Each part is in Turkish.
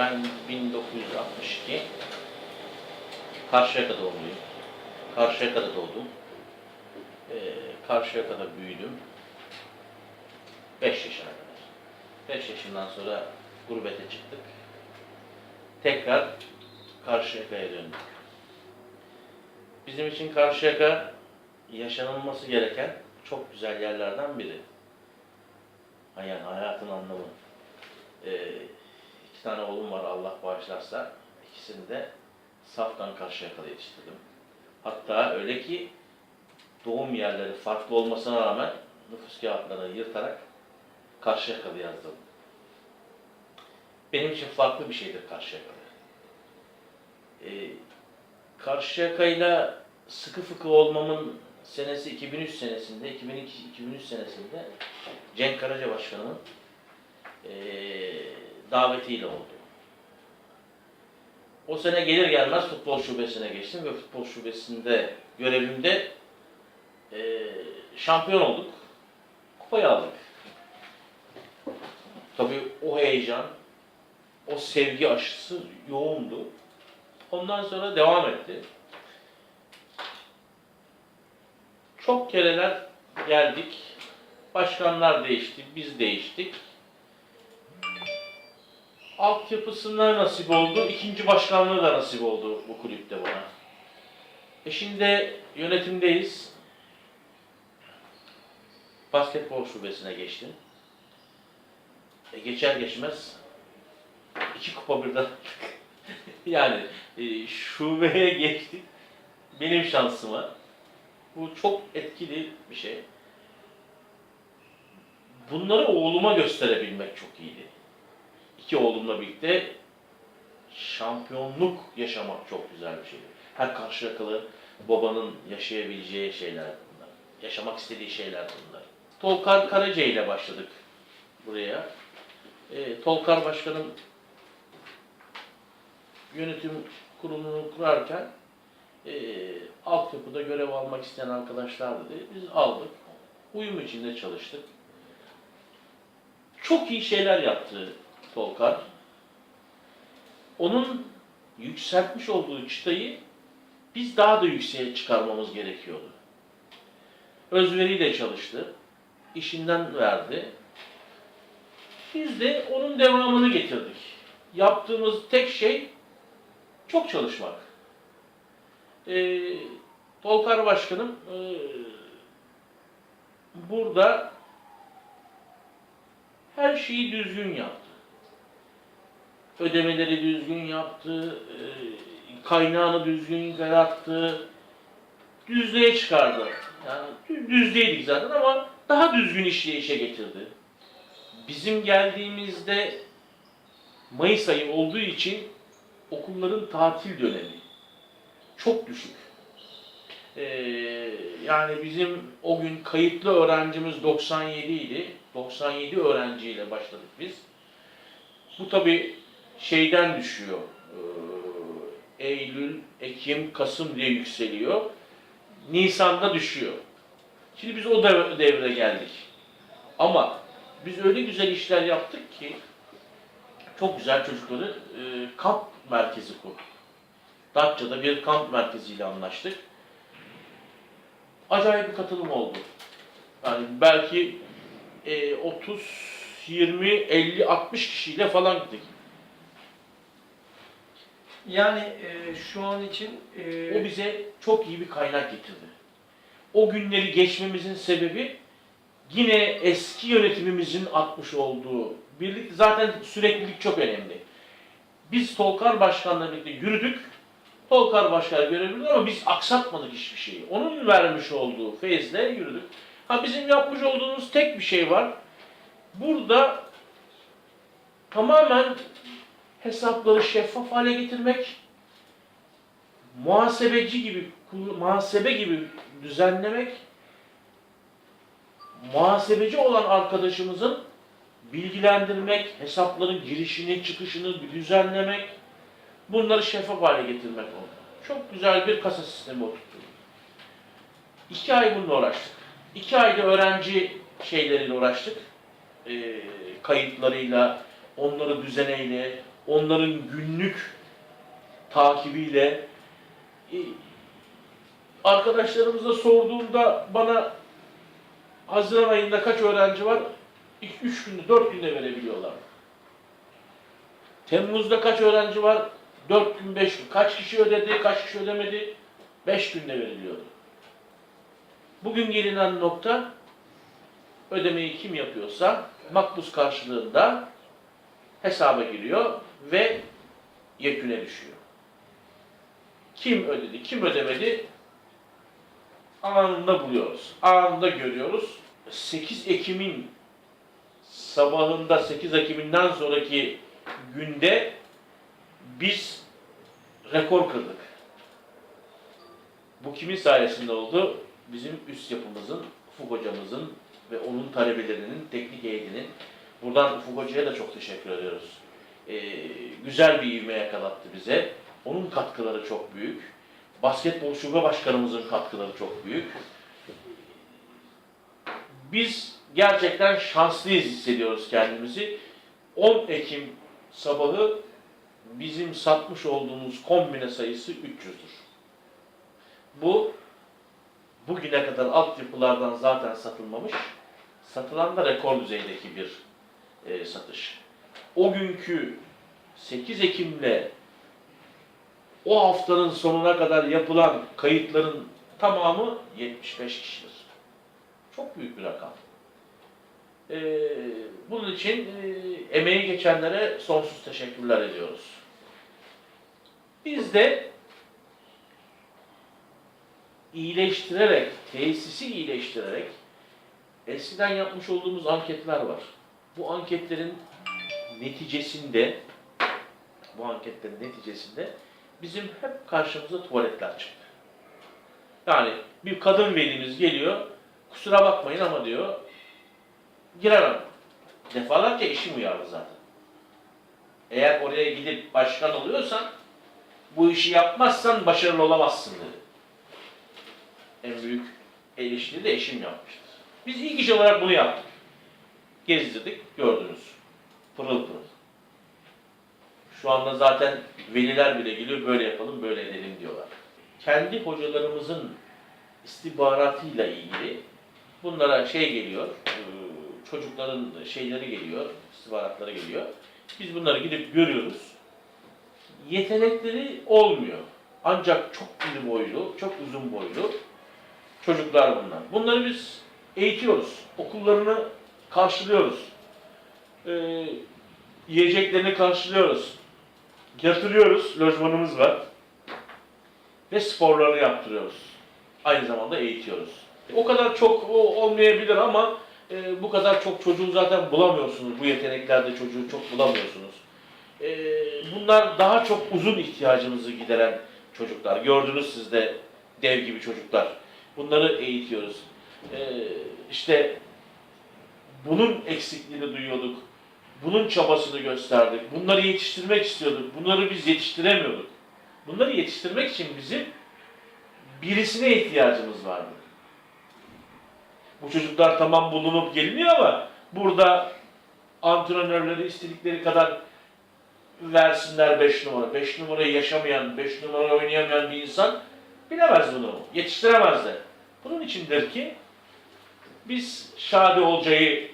Ben 1962 Karşıyaka'da doğumluyum. Karşıyaka'da doğdum. Ee, Karşıyaka'da büyüdüm. 5 yaşına kadar. 5 yaşından sonra gurbete çıktık. Tekrar Karşıyaka'ya döndük. Bizim için Karşıyaka yaşanılması gereken çok güzel yerlerden biri. Yani hayatın anlamı. Ee, iki tane oğlum var Allah bağışlarsa. İkisini de saftan Karşıyaka'da yetiştirdim. Hatta öyle ki doğum yerleri farklı olmasına rağmen nüfus kağıtlarını yırtarak Karşıyaka'da yazdım. Benim için farklı bir şeydir Karşıyaka'da. Ee, Karşıyaka'yla sıkı fıkı olmamın senesi 2003 senesinde, 2002-2003 senesinde Cenk Karaca Başkanı'nın eee davetiyle oldu. O sene gelir gelmez futbol şubesine geçtim ve futbol şubesinde görevimde eee, şampiyon olduk. Kupayı aldık. Tabii o heyecan, o sevgi aşısı yoğundu. Ondan sonra devam etti. Çok kereler geldik. Başkanlar değişti, biz değiştik. Altyapısına nasip oldu, ikinci başkanlığı da nasip oldu bu kulüpte bana. E şimdi yönetimdeyiz. Basketbol şubesine geçtim. E geçer geçmez iki kupa birden yani e, şubeye geçtik. Benim şansıma. Bu çok etkili bir şey. Bunları oğluma gösterebilmek çok iyiydi. İki oğlumla birlikte şampiyonluk yaşamak çok güzel bir şeydi. Her karşıyakalı babanın yaşayabileceği şeyler bunlar. Yaşamak istediği şeyler bunlar. Tolkar Karaca ile başladık buraya. E, Tolkar Başkanım yönetim kurulunu kurarken e, altyapıda görev almak isteyen arkadaşlar dedi. Biz aldık. Uyum içinde çalıştık. Çok iyi şeyler yaptı Tolkar. Onun yükseltmiş olduğu çıtayı biz daha da yükseğe çıkarmamız gerekiyordu. Özveriyle çalıştı. işinden verdi. Biz de onun devamını getirdik. Yaptığımız tek şey çok çalışmak. Ee, Tolkar Başkanım e, burada her şeyi düzgün yaptı. Ödemeleri düzgün yaptı, e, kaynağını düzgün yarattı, düzlüğe çıkardı. Yani dü- düzdeydik zaten ama daha düzgün işleyişe getirdi. Bizim geldiğimizde Mayıs ayı olduğu için okulların tatil dönemi çok düşük. Ee, yani bizim o gün kayıtlı öğrencimiz 97 idi. 97 öğrenciyle başladık biz. Bu tabi şeyden düşüyor. Ee, Eylül, Ekim, Kasım diye yükseliyor. Nisan'da düşüyor. Şimdi biz o dev- devre geldik. Ama biz öyle güzel işler yaptık ki çok güzel çocukları e, kamp merkezi kurduk. Datça'da bir kamp merkeziyle anlaştık. Acayip bir katılım oldu. Yani belki e, 30, 20, 50, 60 kişiyle falan gittik. Yani e, şu an için e, O bize çok iyi bir kaynak getirdi. O günleri geçmemizin sebebi yine eski yönetimimizin atmış olduğu birlik. Zaten süreklilik çok önemli. Biz Tolkar Başkan'la birlikte yürüdük. Tolkar Başkan görebildi ama biz aksatmadık hiçbir şeyi. Onun vermiş olduğu feyizle yürüdük. Ha bizim yapmış olduğumuz tek bir şey var. Burada tamamen hesapları şeffaf hale getirmek, muhasebeci gibi, muhasebe gibi düzenlemek, muhasebeci olan arkadaşımızın bilgilendirmek, hesapların girişini, çıkışını düzenlemek, bunları şeffaf hale getirmek oldu. Çok güzel bir kasa sistemi oturttuk. İki ay bununla uğraştık. İki ayda öğrenci şeyleriyle uğraştık. Ee, kayıtlarıyla, onları düzeneyle, onların günlük takibiyle e, arkadaşlarımıza sorduğumda bana Haziran ayında kaç öğrenci var? 3 günde, 4 günde verebiliyorlar. Temmuz'da kaç öğrenci var? 4 gün, 5 gün. Kaç kişi ödedi, kaç kişi ödemedi? 5 günde veriliyordu. Bugün gelinen nokta ödemeyi kim yapıyorsa makbuz karşılığında hesaba giriyor ve yeküne düşüyor. Kim ödedi, kim ödemedi anında buluyoruz. Anında görüyoruz. 8 Ekim'in sabahında 8 Ekim'inden sonraki günde biz rekor kırdık. Bu kimin sayesinde oldu? Bizim üst yapımızın, Ufuk hocamızın ve onun talebelerinin, teknik heyetinin. Buradan Ufuk hocaya da çok teşekkür ediyoruz. Ee, güzel bir ivme yakalattı bize. Onun katkıları çok büyük. Basketbol Şube Başkanımızın katkıları çok büyük. Biz gerçekten şanslıyız hissediyoruz kendimizi. 10 Ekim sabahı bizim satmış olduğumuz kombine sayısı 300'dür. Bu bugüne kadar altyapılardan zaten satılmamış, satılan da rekor düzeydeki bir e, satış. O günkü 8 Ekim'le o haftanın sonuna kadar yapılan kayıtların tamamı 75 kişidir. Çok büyük bir rakam. Ee, bunun için e, emeği geçenlere sonsuz teşekkürler ediyoruz. Biz de iyileştirerek, tesisi iyileştirerek eskiden yapmış olduğumuz anketler var. Bu anketlerin neticesinde bu anketlerin neticesinde bizim hep karşımıza tuvaletler çıktı. Yani bir kadın velimiz geliyor, kusura bakmayın ama diyor, giremem. Defalarca eşim uyardı zaten. Eğer oraya gidip başkan oluyorsan, bu işi yapmazsan başarılı olamazsın dedi. En büyük eleştiri de eşim yapmıştır. Biz ilk iş olarak bunu yaptık. Gezdirdik, gördünüz. Pırıl. Şu anda zaten veliler bile geliyor, böyle yapalım, böyle edelim diyorlar. Kendi hocalarımızın istihbaratıyla ilgili bunlara şey geliyor, e, çocukların şeyleri geliyor, istihbaratları geliyor. Biz bunları gidip görüyoruz. Yetenekleri olmuyor. Ancak çok iri boylu, çok uzun boylu çocuklar bunlar. Bunları biz eğitiyoruz. Okullarını karşılıyoruz. Ee, yiyeceklerini karşılıyoruz. Yatırıyoruz. Lojmanımız var. Ve sporlarını yaptırıyoruz. Aynı zamanda eğitiyoruz. O kadar çok olmayabilir ama e, bu kadar çok çocuğu zaten bulamıyorsunuz. Bu yeteneklerde çocuğu çok bulamıyorsunuz. E, bunlar daha çok uzun ihtiyacımızı gideren çocuklar. Gördünüz siz de dev gibi çocuklar. Bunları eğitiyoruz. E, işte bunun eksikliğini duyuyorduk. Bunun çabasını gösterdik. Bunları yetiştirmek istiyorduk. Bunları biz yetiştiremiyorduk. Bunları yetiştirmek için bizim birisine ihtiyacımız vardı. Bu çocuklar tamam bulunup gelmiyor ama burada antrenörleri istedikleri kadar versinler 5 numara. 5 numarayı yaşamayan, 5 numara oynayamayan bir insan bilemez bunu. Yetiştiremez de. Bunun içindir ki biz Şadi Olcay'ı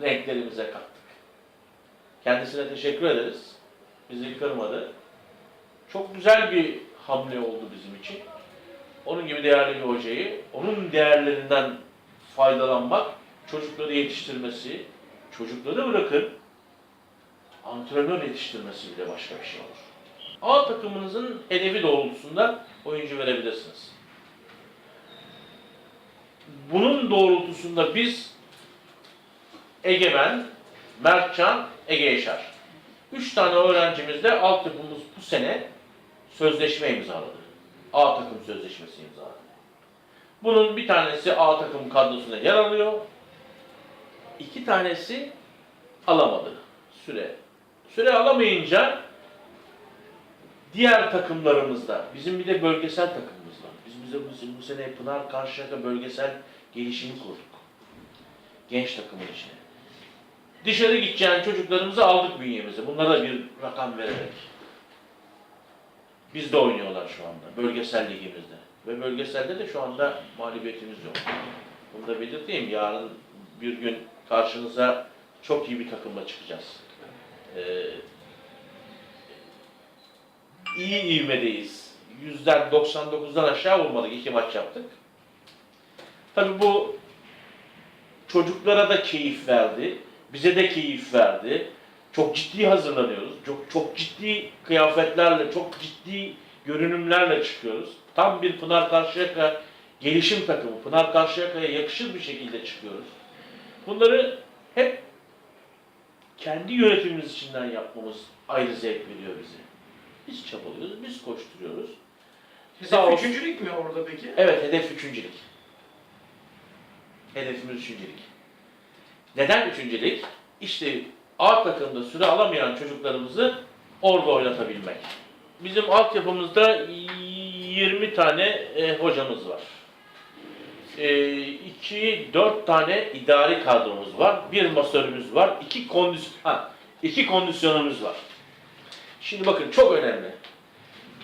renklerimize kattık. Kendisine teşekkür ederiz. Bizi kırmadı. Çok güzel bir hamle oldu bizim için. Onun gibi değerli bir hocayı, onun değerlerinden faydalanmak, çocukları yetiştirmesi, çocukları bırakın, antrenör yetiştirmesi bile başka bir şey olur. A takımınızın hedefi doğrultusunda oyuncu verebilirsiniz. Bunun doğrultusunda biz Egemen, Mertcan, Ege Yaşar. Üç tane öğrencimizle altyapımız bu sene sözleşme imzaladı. A takım sözleşmesi imzaladı. Bunun bir tanesi A takım kadrosuna yer alıyor. İki tanesi alamadı süre. Süre alamayınca diğer takımlarımızda, bizim bir de bölgesel takımımız var. Biz bize bu, bu sene Pınar Karşıyaka bölgesel gelişimi kurduk. Genç takımın içine. Dışarı gideceğin çocuklarımızı aldık bünyemize. Bunlara bir rakam vererek. Bizde oynuyorlar şu anda. Bölgesel ligimizde. Ve bölgeselde de şu anda mağlubiyetimiz yok. Bunu da belirteyim. Yarın bir gün karşınıza çok iyi bir takımla çıkacağız. Ee, iyi ivmedeyiz. Yüzden 99'dan aşağı vurmadık. iki maç yaptık. Tabii bu çocuklara da keyif verdi. Bize de keyif verdi. Çok ciddi hazırlanıyoruz. Çok çok ciddi kıyafetlerle, çok ciddi görünümlerle çıkıyoruz. Tam bir Pınar Karşıyaka gelişim takımı. Pınar Karşıyaka'ya yakışır bir şekilde çıkıyoruz. Bunları hep kendi yönetimimiz içinden yapmamız ayrı zevk veriyor bize. Biz çabalıyoruz, biz koşturuyoruz. Sağ Hedef olsun. üçüncülük mü orada peki? Evet, hedef üçüncülük. Hedefimiz üçüncülük. Neden üçüncülük? İşte A takımda süre alamayan çocuklarımızı orada oynatabilmek. Bizim altyapımızda 20 tane e, hocamız var. 2 4 tane idari kadromuz var. Bir masörümüz var. 2 kondisyon ha, iki kondisyonumuz var. Şimdi bakın çok önemli.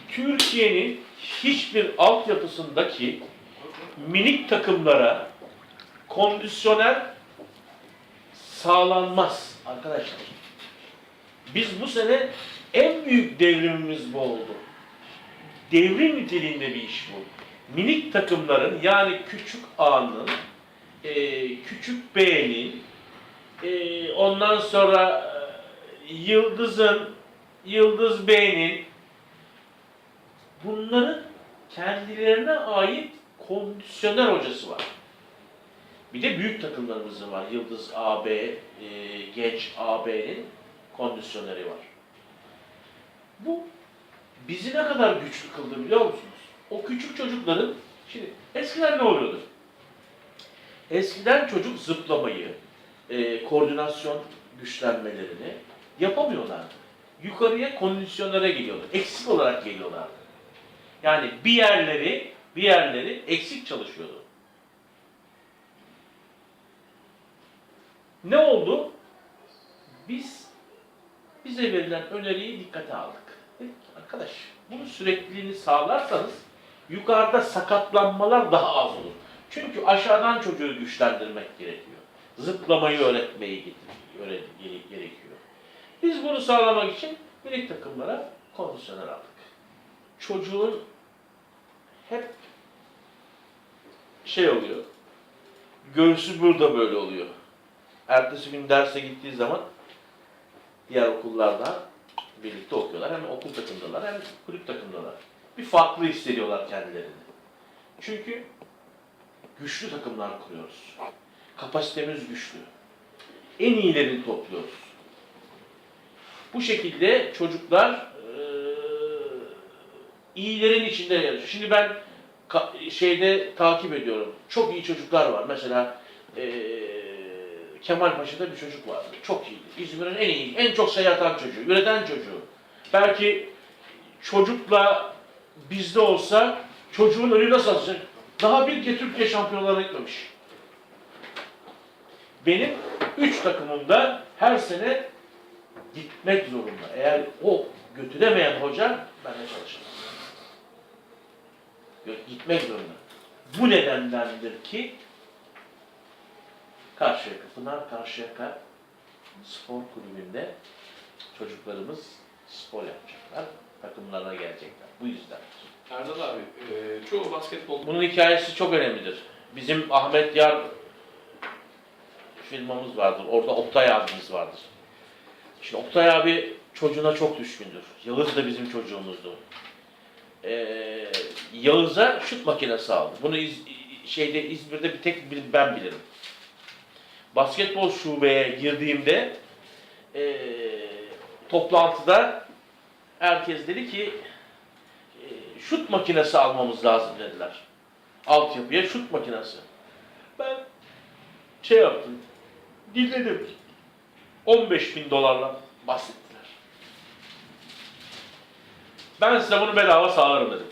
Türkiye'nin hiçbir altyapısındaki minik takımlara kondisyoner sağlanmaz arkadaşlar. Biz bu sene en büyük devrimimiz bu oldu. Devrim niteliğinde bir iş bu. Minik takımların yani küçük A'nın, e, küçük B'nin, e, ondan sonra e, Yıldız'ın, Yıldız B'nin bunların kendilerine ait kondisyoner hocası var. Bir de büyük takımlarımız var. Yıldız AB, e, Genç AB'nin kondisyoneri var. Bu bizi ne kadar güçlü kıldı biliyor musunuz? O küçük çocukların, şimdi eskiden ne oluyordu? Eskiden çocuk zıplamayı, e, koordinasyon güçlenmelerini yapamıyorlardı. Yukarıya kondisyonere geliyordu. Eksik olarak geliyorlardı. Yani bir yerleri, bir yerleri eksik çalışıyordu. Ne oldu? Biz bize verilen öneriyi dikkate aldık. Dedik ki, arkadaş bunu sürekliliğini sağlarsanız yukarıda sakatlanmalar daha az olur. Çünkü aşağıdan çocuğu güçlendirmek gerekiyor. Zıplamayı öğretmeyi gerekiyor. Biz bunu sağlamak için minik takımlara kondisyoner aldık. Çocuğun hep şey oluyor. Göğsü burada böyle oluyor. Ertesi gün derse gittiği zaman diğer okullarda birlikte okuyorlar. Hem okul takımdalar hem kulüp takımdalar. Bir farklı hissediyorlar kendilerini. Çünkü güçlü takımlar kuruyoruz. Kapasitemiz güçlü. En iyilerini topluyoruz. Bu şekilde çocuklar eee, iyilerin içinde yarışıyor. Şimdi ben şeyde takip ediyorum. Çok iyi çocuklar var. Mesela eee Kemal Paşa'da bir çocuk vardı. Çok iyiydi. İzmir'in en iyi, en çok sayı atan çocuğu, üreten çocuğu. Belki çocukla bizde olsa çocuğun önü nasıl açacak? Daha bir Türkiye şampiyonlarına gitmemiş. Benim üç takımımda her sene gitmek zorunda. Eğer o götüremeyen hoca ben de çalışamam. Gö- Gitmek zorunda. Bu nedendendir ki Karşıyaka, Pınar Karşıyaka Spor Kulübü'nde çocuklarımız spor yapacaklar. Takımlarına gelecekler. Bu yüzden. Erdal abi, e, çoğu basketbol Bunun hikayesi çok önemlidir. Bizim Ahmet Yar firmamız vardır. Orada Oktay abimiz vardır. Şimdi Oktay abi çocuğuna çok düşkündür. Yağız da bizim çocuğumuzdu. Ee, Yağız'a şut makinesi aldı. Bunu İz- şeyde İzmir'de bir tek ben bilirim. Basketbol şubeye girdiğimde ee, toplantıda herkes dedi ki e, şut makinesi almamız lazım dediler. Altyapıya şut makinesi. Ben şey yaptım, dinledim. 15 bin dolarla bahsettiler. Ben size bunu bedava sağlarım dedim.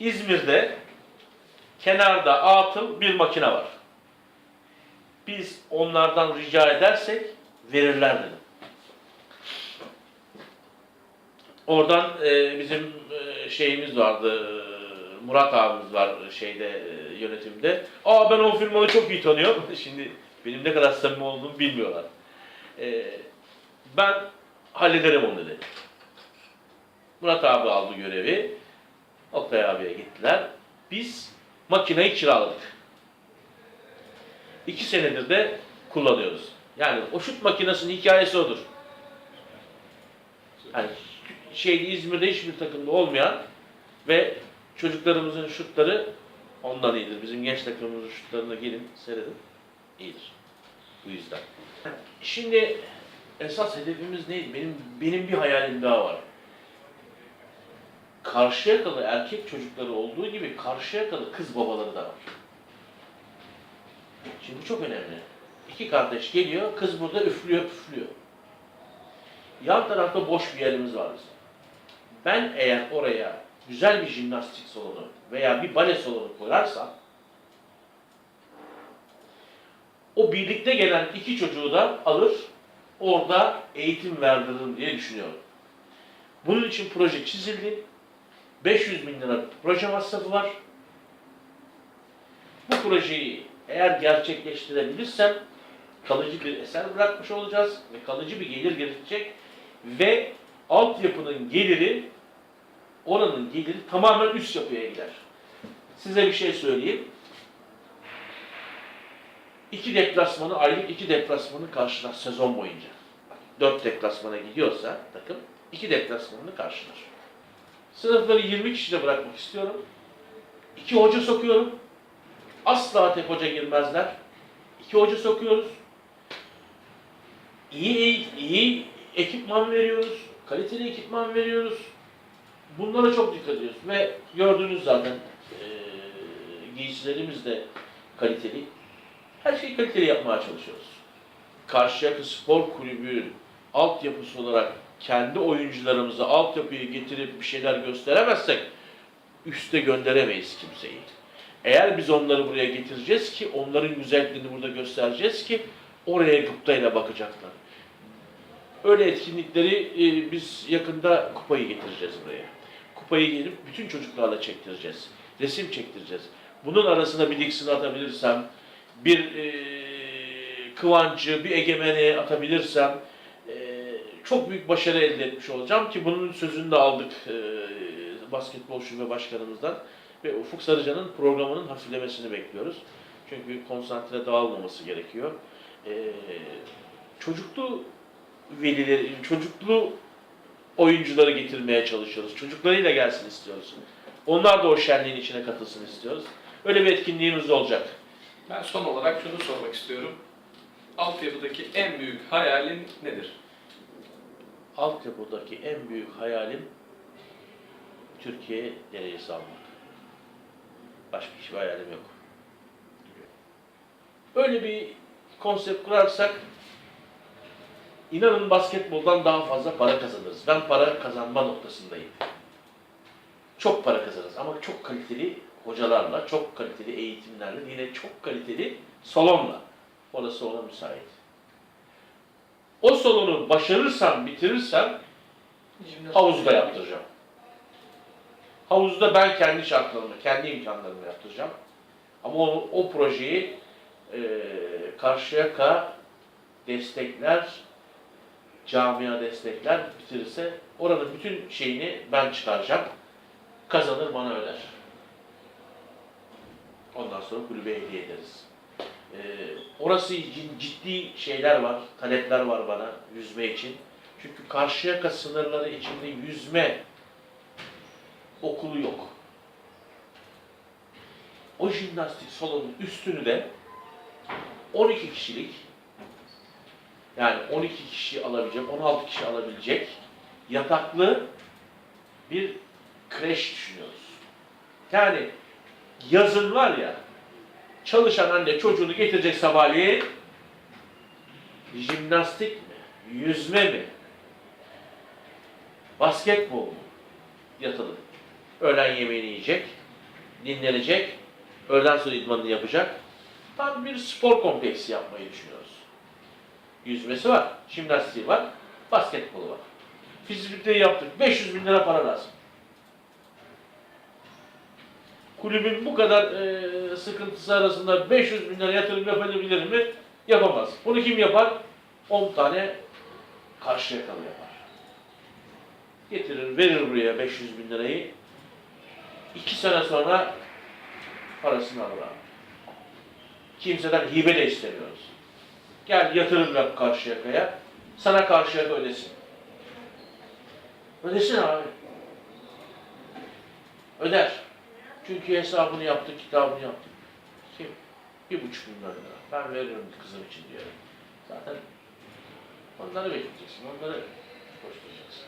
İzmir'de kenarda atıl bir makine var. Biz onlardan rica edersek verirler dedim. Oradan e, bizim e, şeyimiz vardı, e, Murat abimiz var şeyde e, yönetimde. Aa ben o firmayı çok iyi tanıyorum. Şimdi benim ne kadar samimi olduğumu bilmiyorlar. E, ben hallederim onu dedi. Murat abi aldı görevi. Oktay abiye gittiler. Biz makineyi kiraladık. İki senedir de kullanıyoruz. Yani o şut makinesinin hikayesi odur. Yani şeyde İzmir'de hiçbir takımda olmayan ve çocuklarımızın şutları ondan iyidir. Bizim genç takımımızın şutlarına gelin seyredin. İyidir. Bu yüzden. Şimdi esas hedefimiz neydi? Benim benim bir hayalim daha var. Karşıyakalı erkek çocukları olduğu gibi Karşıyakalı kız babaları da var. Şimdi bu çok önemli. İki kardeş geliyor, kız burada üflüyor, püflüyor. Yan tarafta boş bir yerimiz var bizim. Ben eğer oraya güzel bir jimnastik salonu veya bir bale salonu koyarsam o birlikte gelen iki çocuğu da alır, orada eğitim verdiririm diye düşünüyorum. Bunun için proje çizildi. 500 bin lira proje masrafı var. Bu projeyi eğer gerçekleştirebilirsem kalıcı bir eser bırakmış olacağız ve kalıcı bir gelir gelecek ve altyapının geliri oranın geliri tamamen üst yapıya gider. Size bir şey söyleyeyim. İki deplasmanı, aylık iki deplasmanı karşılar sezon boyunca. Dört deplasmana gidiyorsa takım, iki deplasmanını karşılar. Sınıfları 20 kişide bırakmak istiyorum. İki hoca sokuyorum. Asla tek hoca girmezler. İki hoca sokuyoruz. İyi, iyi, iyi ekipman veriyoruz. Kaliteli ekipman veriyoruz. Bunlara çok dikkat ediyoruz. Ve gördüğünüz zaten eee giysilerimiz de kaliteli. Her şeyi kaliteli yapmaya çalışıyoruz. Karşıyaka Spor Kulübü altyapısı olarak kendi oyuncularımızı altyapıyı getirip bir şeyler gösteremezsek üste gönderemeyiz kimseyi. Eğer biz onları buraya getireceğiz ki onların güzelliğini burada göstereceğiz ki oraya gıptayla bakacaklar. Öyle etkinlikleri e, biz yakında kupayı getireceğiz buraya. Kupayı gelip bütün çocuklarla çektireceğiz. Resim çektireceğiz. Bunun arasına bir Dixon atabilirsem, bir e, Kıvancı, bir Egemen'i atabilirsem e, çok büyük başarı elde etmiş olacağım ki bunun sözünü de aldık e, basketbol şube başkanımızdan ve Ufuk Sarıcan'ın programının hafiflemesini bekliyoruz. Çünkü konsantre dağılmaması gerekiyor. E, çocuklu velileri, çocuklu oyuncuları getirmeye çalışıyoruz. Çocuklarıyla gelsin istiyoruz. Onlar da o şenliğin içine katılsın istiyoruz. Öyle bir etkinliğimiz olacak. Ben son olarak şunu sormak istiyorum. Altyapıdaki en büyük hayalin nedir? Altyapıdaki en büyük hayalim Türkiye derecesi almak. Başka hiçbir hayalim yok. Öyle bir konsept kurarsak inanın basketboldan daha fazla para kazanırız. Ben para kazanma noktasındayım. Çok para kazanırız ama çok kaliteli hocalarla, çok kaliteli eğitimlerle, yine çok kaliteli salonla. Orası ona müsait. O salonu başarırsam, bitirirsem havuzda yaptıracağım. Havuzda ben kendi şartlarımı, kendi imkanlarımı yaptıracağım. Ama o, o projeyi e, Karşıyaka destekler, camia destekler bitirirse oranın bütün şeyini ben çıkaracağım. Kazanır bana öder. Ondan sonra kulübe hediye ederiz. Ee, orası için ciddi şeyler var, talepler var bana yüzme için. Çünkü Karşıyaka sınırları içinde yüzme okulu yok. O jimnastik salonun üstünü de 12 kişilik yani 12 kişi alabilecek, 16 kişi alabilecek yataklı bir kreş düşünüyoruz. Yani yazın var ya çalışan anne çocuğunu getirecek sabahleyin jimnastik mi, yüzme mi, basketbol mu yatılı. Öğlen yemeğini yiyecek, dinlenecek, öğleden sonra idmanını yapacak. Tam bir spor kompleksi yapmayı düşünüyoruz. Yüzmesi var, jimnastiği var, basketbolu var. Fizibiliteyi yaptık. 500 bin lira para lazım. Kulübün bu kadar e, sıkıntısı arasında 500 bin lira yatırım yapabilir mi? Yapamaz. Bunu kim yapar? 10 tane karşı yakalı yapar. Getirir, verir buraya 500 bin lirayı. 2 sene sonra parasını alır abi. Kimseden hibe de istemiyoruz. Gel yatırım yap karşı yakaya. Sana karşı yaka ödesin. Ödesin abi. Öder. Çünkü hesabını yaptık, kitabını yaptık. Kim? Bir buçuk milyon lira. Ben veririm kızım için diyorum. Zaten onları bekleyeceksin, onları koşturacaksın.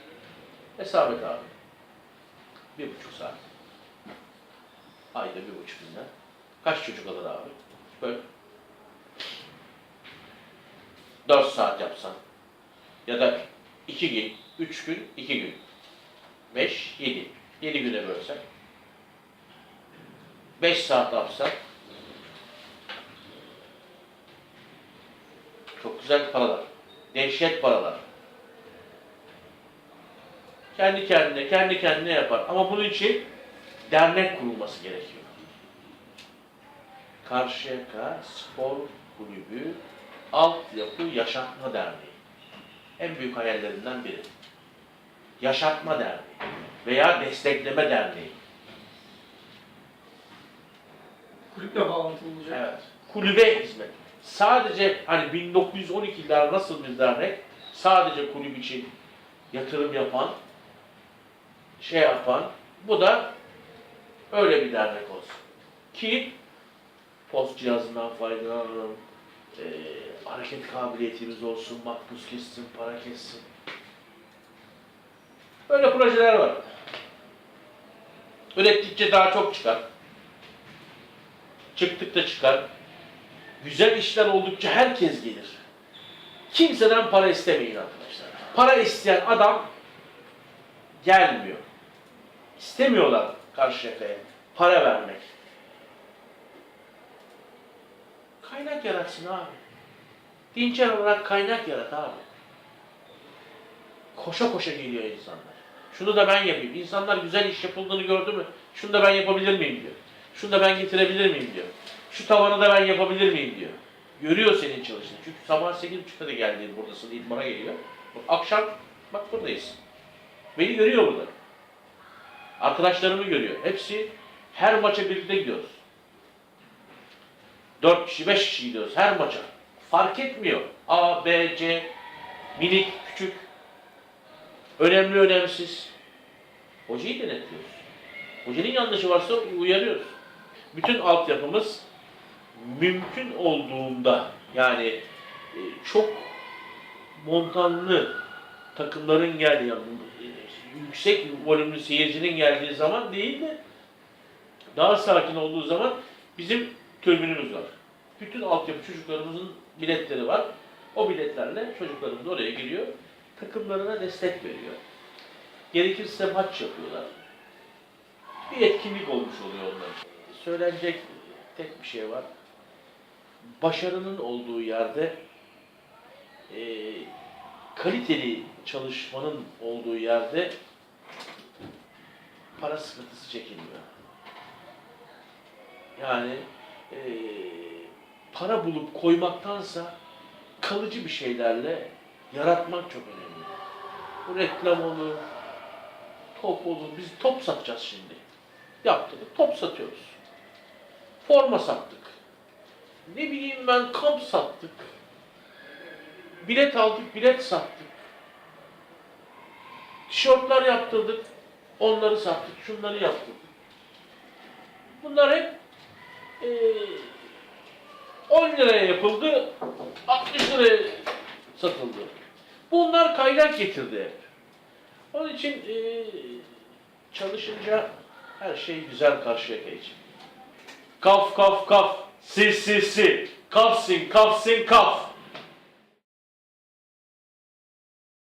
Hesap et abi. Bir buçuk saat. Ayda bir buçuk milyon. Kaç çocuk alır abi? Böyle. Dört saat yapsan. Ya da iki gün, üç gün, iki gün. Beş, yedi. Yedi güne bölsek. Beş saat yapsak. Çok güzel paralar. Dehşet paralar. Kendi kendine, kendi kendine yapar. Ama bunun için dernek kurulması gerekiyor. Karşıyaka Spor Kulübü Altyapı Yaşatma Derneği. En büyük hayallerinden biri. Yaşatma Derneği veya Destekleme Derneği. Kulüple bağlantılı olacak. Evet. Kulübe hizmet. Sadece hani 1912'ler nasıl bir dernek? Sadece kulüp için yatırım yapan, şey yapan, bu da öyle bir dernek olsun. Ki post cihazından faydalanalım, eee, hareket kabiliyetimiz olsun, makbuz kessin, para kessin. Böyle projeler var. Ürettikçe daha çok çıkar. Çıktıkça çıkar. Güzel işler oldukça herkes gelir. Kimseden para istemeyin arkadaşlar. Para isteyen adam gelmiyor. İstemiyorlar karşı yakaya. Para vermek. Kaynak yaratsın abi. Dinçer olarak kaynak yarat abi. Koşa koşa geliyor insanlar. Şunu da ben yapayım. İnsanlar güzel iş yapıldığını gördü mü? Şunu da ben yapabilir miyim diyor. Şunu da ben getirebilir miyim diyor. Şu tavanı da ben yapabilir miyim diyor. Görüyor senin çalıştığını. Çünkü sabah 8.30'da da geldiğin buradasın, idmana geliyor. Bak, akşam bak buradayız. Beni görüyor burada. Arkadaşlarımı görüyor. Hepsi her maça birlikte gidiyoruz. 4 kişi, 5 kişi gidiyoruz her maça. Fark etmiyor. A, B, C, minik, küçük, önemli, önemsiz. Hocayı denetliyoruz. Hocanın yanlışı varsa uyarıyoruz. Bütün altyapımız mümkün olduğunda yani e, çok montanlı takımların geldiği yüksek volümlü seyircinin geldiği zaman değil de daha sakin olduğu zaman bizim tribünümüz var. Bütün altyapı çocuklarımızın biletleri var. O biletlerle çocuklarımız oraya giriyor. Takımlarına destek veriyor. Gerekirse maç yapıyorlar bir etkinlik olmuş oluyor onlar için. Söylenecek tek bir şey var. Başarının olduğu yerde e, kaliteli çalışmanın olduğu yerde para sıkıntısı çekilmiyor. Yani e, para bulup koymaktansa kalıcı bir şeylerle yaratmak çok önemli. Bu reklam olur, top olur. Biz top satacağız şimdi. Yaptık. Top satıyoruz. Forma sattık. Ne bileyim ben kamp sattık. Bilet aldık, bilet sattık. Tişörtler yaptırdık. Onları sattık, şunları yaptık. Bunlar hep eee 10 liraya yapıldı, 60 liraya satıldı. Bunlar kaynak getirdi hep. Onun için eee, çalışınca her şey güzel karşıya için. Kaf kaf kaf, si si si, kafsin kafsin kaf.